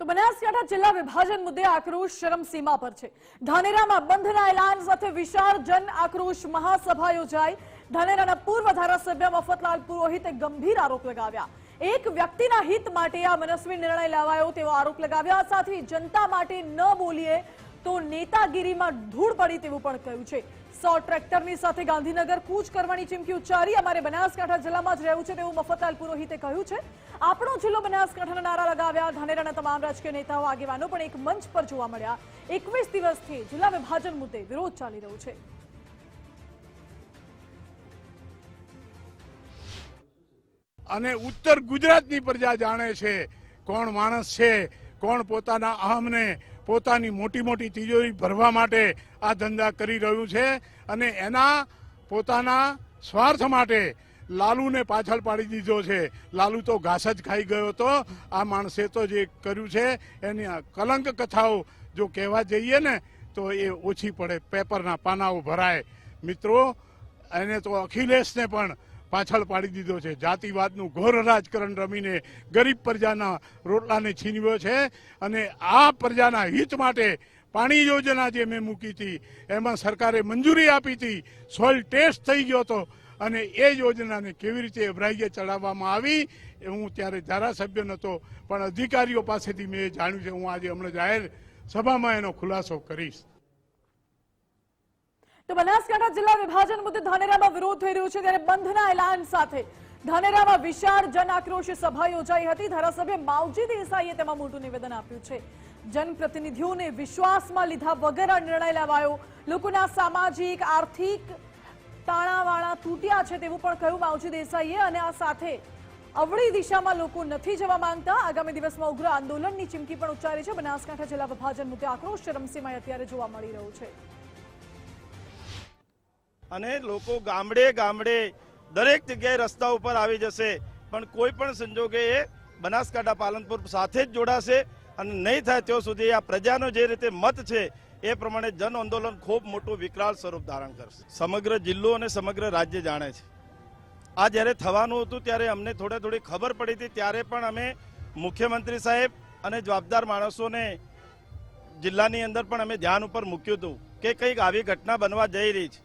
તો બનાસકાંઠા જિલ્લા વિભાજન મુદ્દે આક્રોશ શરમસીમા પર છે. ધાનેરામાં બંધના એલાન સાથે વિશાળ જન આક્રોશ મહાસભા યોજાઈ. ધાનેરાના પૂર્વ ધારાસભ્ય મફતલાલ પુરોહિતે ગંભીર આરોપ લગાવ્યા. એક વ્યક્તિના હિત માટે આ મનસ્વી નિર્ણય લેવાયો તેવો આરોપ લગાવ્યા. સાથે જનતા માટે ન બોલીએ તો નેતાગીરીમાં ધૂળ પડી તેવું પણ કહ્યું છે. સો ટ્રેક્ટરની સાથે ગાંધીનગર કૂચ કરવાની ચીમકી ઉચ્ચારી. અમારે બનાસકાંઠા જિલ્લામાં જ રહેવું છે તેવું મફતલાલ પુરોહિતે કહ્યું છે. આપણો જિલ્લો બનાસકાંઠાના નારા લગાવ્યા. ધાનેરાના તમામ રાજકીય નેતાઓ, આગેવાનો પણ એક મંચ પર જોવા મળ્યા. એકવીસ દિવસથી જિલ્લા વિભાજન મુદ્દે વિરોધ ચાલી રહ્યો છે. અને ઉત્તર ગુજરાતની પ્રજા જાણે છે કોણ માણસ છે, કોણ પોતાના અહમને પોતાની મોટી મોટી તિજોરી ભરવા માટે આ ધંધા કરી રહ્યું છે અને એના પોતાના સ્વાર્થ માટે લાલુને પાછળ પાડી દીધો છે. લાલુ તો ઘાસ જ ખાઈ ગયો હતો. આ માણસે તો જે કર્યું છે એની કલંક કથાઓ જો કહેવા જઈએ ને તો એ ઓછી પડે. પેપરના પાનાઓ ભરાય. મિત્રો, એને તો અખિલેશને પણ પાછળ પાડી દીધો છે. જાતિવાદનું ઘોર રાજકારણ રમીને ગરીબ પ્રજાના રોટલાને છીનવ્યો છે અને આ પ્રજાના હિત માટે પાણી યોજના જે મેં મૂકી હતી, એમાં સરકારે મંજૂરી આપી હતી, સોઇલ ટેસ્ટ થઈ ગયો હતો અને એ યોજનાને કેવી રીતે અભરાઈએ ચડાવવામાં આવી હું ત્યારે ધારાસભ્ય નહોતો, પણ અધિકારીઓ પાસેથી મેં જાણ્યું છે. હું આજે હમણાં જાહેર સભામાં એનો ખુલાસો કરીશ. તો બનાસકાંઠા જિલ્લા વિભાજન મુદ્દે ધાનેરામાં વિરોધ થઈ રહ્યો છે ત્યારે બંધના એલાન સાથે ધાનેરામાં વિશાળ જન આક્રોશ સભા યોજાઈ હતી. ધારાસભ્ય માવજી દેસાઈએ તેમાં મોટું નિવેદન આપ્યું છે. જનપ્રતિનિધિઓને વિશ્વાસમાં લીધા વગર આ નિર્ણય લેવાયો. લોકોના સામાજિક, આર્થિક તાણાવાળા તૂટ્યા છે તેવું પણ કહ્યું માવજી દેસાઈએ અને આ સાથે અવળી દિશામાં લોકો નથી જવા માંગતા. આગામી દિવસમાં ઉગ્ર આંદોલનની ચીમકી પણ ઉચ્ચારી છે. બનાસકાંઠા જિલ્લા વિભાજન મુદ્દે આક્રોશ ચરમસીમાએ અત્યારે જોવા મળી રહ્યો છે. અને લોકો ગામડે ગામડે દરેક જગ્યાએ રસ્તા ઉપર આવી જશે. પણ કોઈ પણ સંજોગે એ બનાસકાંઠા પાલનપુર સાથે જ જોડાશે અને નહીં થાય ત્યાં સુધી આ પ્રજાનો જે રીતે મત છે એ પ્રમાણે જન આંદોલન ખૂબ મોટું વિકરાળ સ્વરૂપ ધારણ કરશે. સમગ્ર જિલ્લો અને સમગ્ર રાજ્ય જાણે છે. આ જ્યારે થવાનું હતું ત્યારે અમને થોડે થોડી ખબર પડી હતી, ત્યારે પણ અમે મુખ્યમંત્રી સાહેબ અને જવાબદાર માણસોને જિલ્લાની અંદર પણ અમે ધ્યાન ઉપર મૂક્યું હતું કે કંઈક આવી ઘટના બનવા જઈ રહી છે.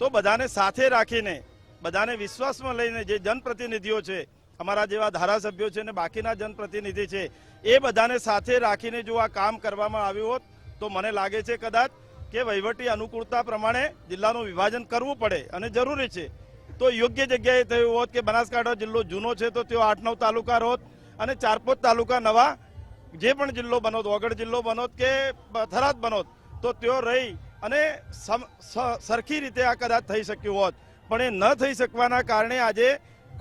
તો બધાને સાથે રાખીને, બધાને વિશ્વાસમાં લઈને જે જનપ્રતિનિધિઓ છે, અમારા જેવા ધારાસભ્યો છે અને બાકીના જનપ્રતિનિધિ છે, એ બધાને સાથે રાખીને જો આ કામ કરવામાં આવ્યું હોત, તો મને લાગે છે કદાચ કે વહીવટી અનુકૂળતા પ્રમાણે જિલ્લાનું વિભાજન કરવું પડે અને જરૂરી છે. તો યોગ્ય જગ્યાએ થયું હોત કે બનાસકાંઠા જિલ્લો જૂનો છે, તો તેઓ આઠ નવ તાલુકા હોત અને ચાર પાંચ તાલુકા નવા જે પણ જિલ્લો બનોત, વગડ જિલ્લો બનોત કે થરાદ બનોત, તો તેઓ રહી અને સરખી રીતે આ કદાચ થઈ શક્યું હોત. પણ એ ન થઈ શકવાના કારણે આજે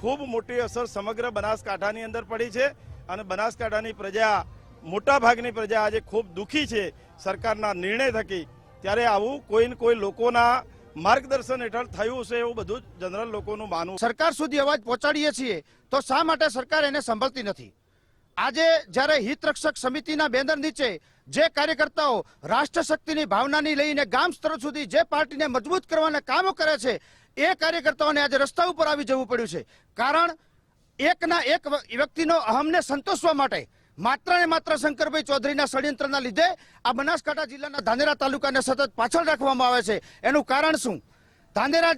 ખૂબ મોટી અસર સમગ્ર બનાસકાંઠાની અંદર પડી છે અને બનાસકાંઠાની પ્રજા મોટા ભાગની પ્રજા આજે ખૂબ દુઃખી છે સરકારના નિર્ણય થકી. ત્યારે આવું કોઈ ને કોઈ લોકોના માર્ગદર્શન હેઠળ થયું છે એવું બધું જનરલ લોકોનું માનવું. સરકાર સુધી અવાજ પહોંચાડીએ છીએ તો શા માટે સરકાર એને સંભળતી નથી? આજે જ્યારે હિતરક્ષક સમિતિના બેનર નીચે જે કાર્યકર્તાઓ રાષ્ટ્ર શક્તિની ભાવનાની લઈને ગામ સ્તર સુધી જે પાર્ટીને મજબૂત કરવાના કામો કરે છે, એ કાર્યકર્તાઓને આજે રસ્તા ઉપર આવી જવું પડ્યું છે. કારણ એકના એક વ્યક્તિનો અહમને સંતોષવા માટે માત્ર ને માત્ર શંકરભાઈ ચૌધરીના ષડયંત્રના લીધે આ બનાસકાંઠા જિલ્લાના ધાનેરા તાલુકાને સતત પાછળ રાખવામાં આવે છે. એનું કારણ શું? ધાનેરા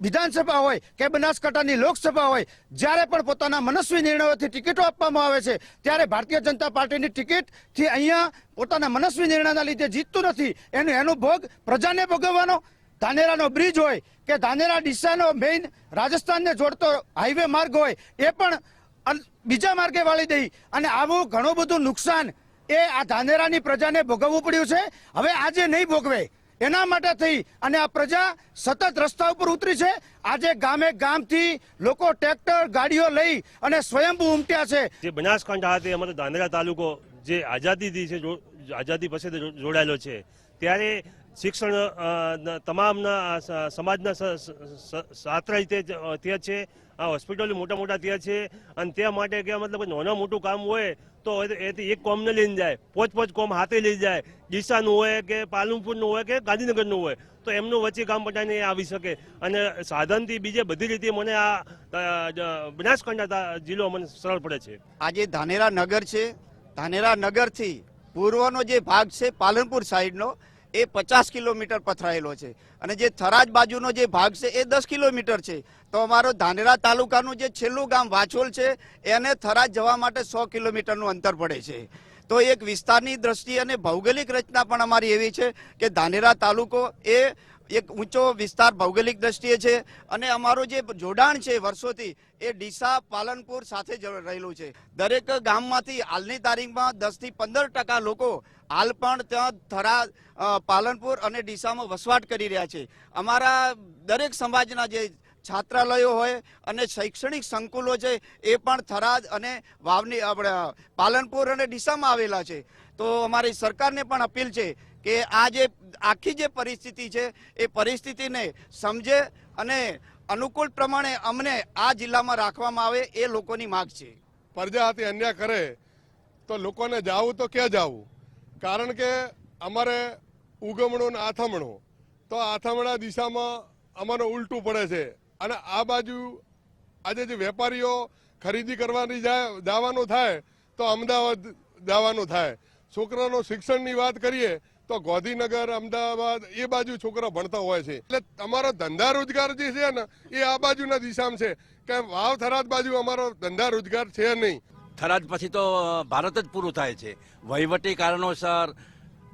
વિધાનસભા હોય કે બનાસકાંઠાની લોકસભા હોય, જ્યારે પણ પોતાના મનસ્વી નિર્ણયોથી ટિકિટો આપવામાં આવે છે, ત્યારે ભારતીય જનતા પાર્ટીની ટિકિટથી અહીંયા પોતાના મનસ્વી નિર્ણયના લીધે જીતતું નથી. એનું એનો ભોગ પ્રજાને ભોગવવાનો. ધાનેરાનો બ્રિજ હોય કે ધાનેરા ડીસાનો મેઇન રાજસ્થાનને જોડતો હાઈવે માર્ગ હોય, એ પણ બીજા માર્ગે વાળી દઈ અને આવું ઘણું બધું નુકસાન એ આ ધાનેરાની પ્રજાને ભોગવવું પડ્યું છે. હવે આજે નહીં ભોગવે એના માટે થઈ અને આ પ્રજા સતત રસ્તા ઉપર ઉતરી છે. આજે ગામે ગામથી લોકો ટ્રેક્ટર, ગાડીઓ લઈ અને સ્વયંભૂ ઉમટ્યા છે. જે બનાસકાંઠા હતી અમારો ધાનેરા તાલુકો જે આઝાદીથી છે આઝાદી પછી જોડાયેલો છે. ત્યારે શિક્ષણ તમામના સમાજના સાત્ર સ- સ- સાત્રાય તે જ, અ, ત્યાં છે આ હોસ્પિટલ મોટા મોટા ત્યાં છે અને તે માટે કે મતલબ નાના મોટું કામ હોય તો એથી એક કોમને લઈને જાય પોચ પોચ કોમ હાથે લઈ જાય ડીસાનું હોય કે પાલનપુરનું હોય કે ગાંધીનગરનું હોય તો એમનું વચ્ચે કામ પટાઈને આવી શકે. અને સાધનથી બીજે બધી રીતે મને આ બનાસકાંઠા જિલ્લો મને સરળ પડે છે. આજે ધાનેરા નગર છે. ધાનેરા નગરથી પૂર્વનો જે ભાગ છે પાલનપુર સાઈડનો એ પચાસ કિલોમીટર પથરાયેલો છે. અને જે થરાજ બાજુનો જે ભાગ છે, એ દસ કિલોમીટર છે. તો અમારો ધાનેરા તાલુકાનું જે છેલ્લું ગામ વાછોલ છે, એને થરાજ જવા માટે સો કિલોમીટરનું અંતર પડે છે. તો એક વિસ્તારની દ્રષ્ટિ અને ભૌગોલિક રચના પણ અમારી એવી છે કે ધાનેરા તાલુકો એ એક ઊંચો વિસ્તાર ભૌગોલિક દ્રષ્ટિએ છે અને અમારું જે જોડાણ છે વર્ષોથી એ ડીસા, પાલનપુર સાથે રહેલું છે. દરેક ગામમાંથી હાલની તારીખમાં દસથી પંદર ટકા લોકો હાલ પણ ત્યાં થરા પાલનપુર અને ડીસામાં વસવાટ કરી રહ્યા છે. અમારા દરેક સમાજના જે છાત્રાલયો હોય અને શૈક્ષણિક સંકુલો છે, એ પણ થરાદ અને વાવની, આપણે પાલનપુર અને ડીસામાં આવેલા છે. તો અમારી સરકારને પણ અપીલ છે કે આ જે, આખી જે પરિસ્થિતિ છે, એ પરિસ્થિતિને સમજે અને અનુકૂળ પ્રમાણે અમને આ જિલ્લામાં રાખવામાં આવે એ લોકોની માગ છે. પ્રજા હાથે અન્યાય કરે તો લોકોને જાવું તો ક્યાં જાવું? કારણ કે અમારે ઉગમણું ને આથમણું. તો આથમણા દિશામાં અમારે ઉલટું પડે છે. અને આ બાજુ આજે જે વેપારીઓ ખરીદી કરવાની જવાનું થાય, તો અમદાવાદ જવાનું થાય. છોકરાનો શિક્ષણની વાત કરીએ, તો ગોધીનગર, અમદાવાદ, એ બાજુ છોકરા ભણતા હોય છે. એટલે તમારો ધંધા રોજગાર જે છે ને, એ આ બાજુના દિશામાં છે. કે વાવ થરાદ બાજુ અમારો ધંધા રોજગાર છે નહીં. થરાદ પછી તો ભારત જ પૂરું થાય છે. વહીવટી કારણોસર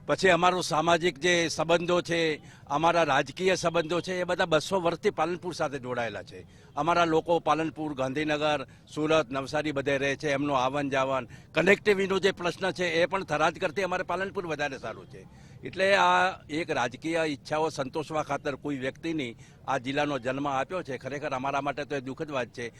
પછી અમારું સામાજિક જે સંબંધો છે, અમારા રાજકીય સંબંધો છે, એ બધા બસો વર્ષથી પાલનપુર સાથે જોડાયેલા છે. અમારા લોકો પાલનપુર, ગાંધીનગર, સુરત, નવસારી બધે રહે છે, એમનું આવન જાવન કનેક્ટિવિટીનો જે પ્રશ્ન છે, એ પણ થરાદ કરતી અમારે પાલનપુર વધારે સારું છે. એટલે આ એક રાજકીય ઈચ્છાઓ સંતોષવા ખાતર કોઈ વ્યક્તિની આ જિલ્લાનો જન્મ આપ્યો છે, ખરેખર અમારા માટે તો એ દુઃખદ વાત છે.